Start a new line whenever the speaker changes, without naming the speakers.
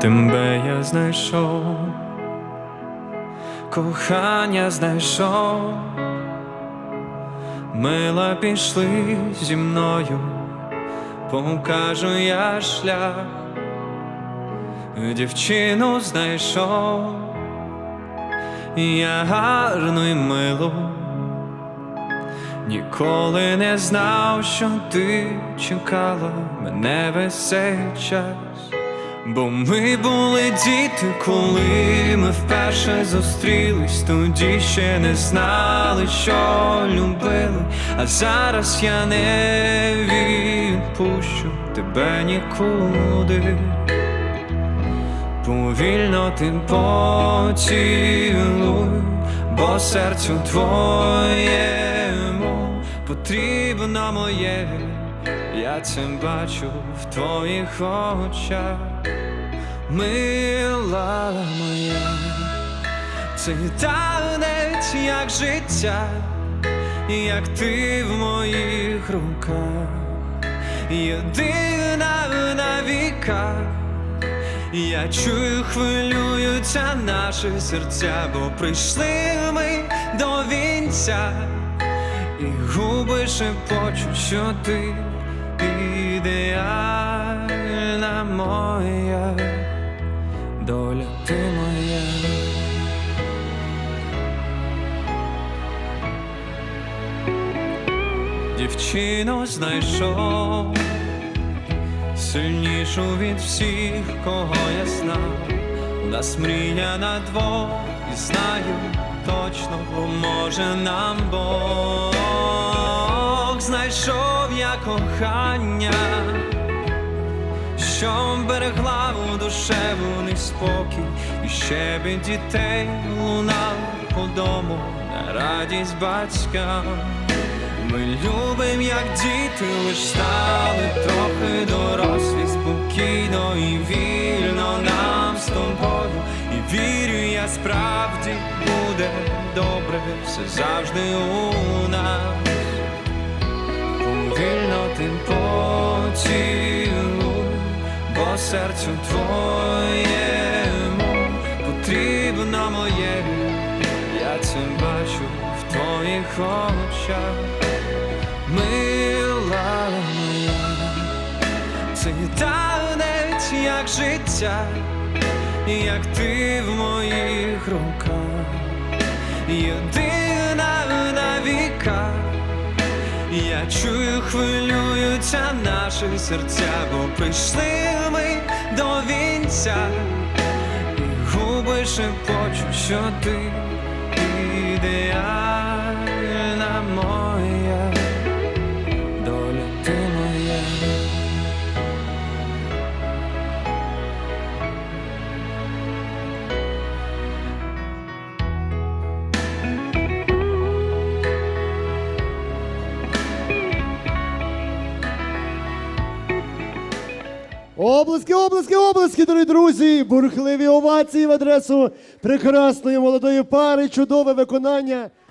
Тебе я знайшов, кохання знайшов, мила пішли зі мною, покажу я шлях, дівчину знайшов, я гарну й милу, ніколи не знав, що ти чекала мене весь цей час. Бо ми були діти, коли ми вперше зустрілись, тоді ще не знали, що любили, а зараз я не відпущу тебе нікуди. Повільно ти поцілуй, бо серцю твоєму потрібно моє, я це бачу в твоїх очах, мила моя, це танець, як життя, як ти в моїх руках, єдина на віках. Я чую, хвилюються наші серця, бо прийшли ми до вінця, і губи шепочуть, що ти Дівчину знайшов сильнішу від всіх, кого я знав. У нас мрія на двох, і знаю точно поможе нам Бог. Знайшов я кохання, що берегла у душевний спокій, і щебет дітей лунав по дому на радість батькам. Ми любим, як діти, лиш стали трохи дорослі, спокійно і вільно нам з тобою. І вірю, я справді буде добре, все завжди у нас. Повільно ти поцілуй, бо серцю твоєму потрібно моє, я це бачу твоїх очах мила моя, це танець, як життя, як ти в моїх руках, єдина на віках. Я чую, хвилюються наші серця, бо прийшли ми до вінця, губи шепочуть, що ти ідеальна
Облески, облески, облески, дорогі друзі! Бурхливі овації в адресу прекрасної молодої пари, чудове виконання.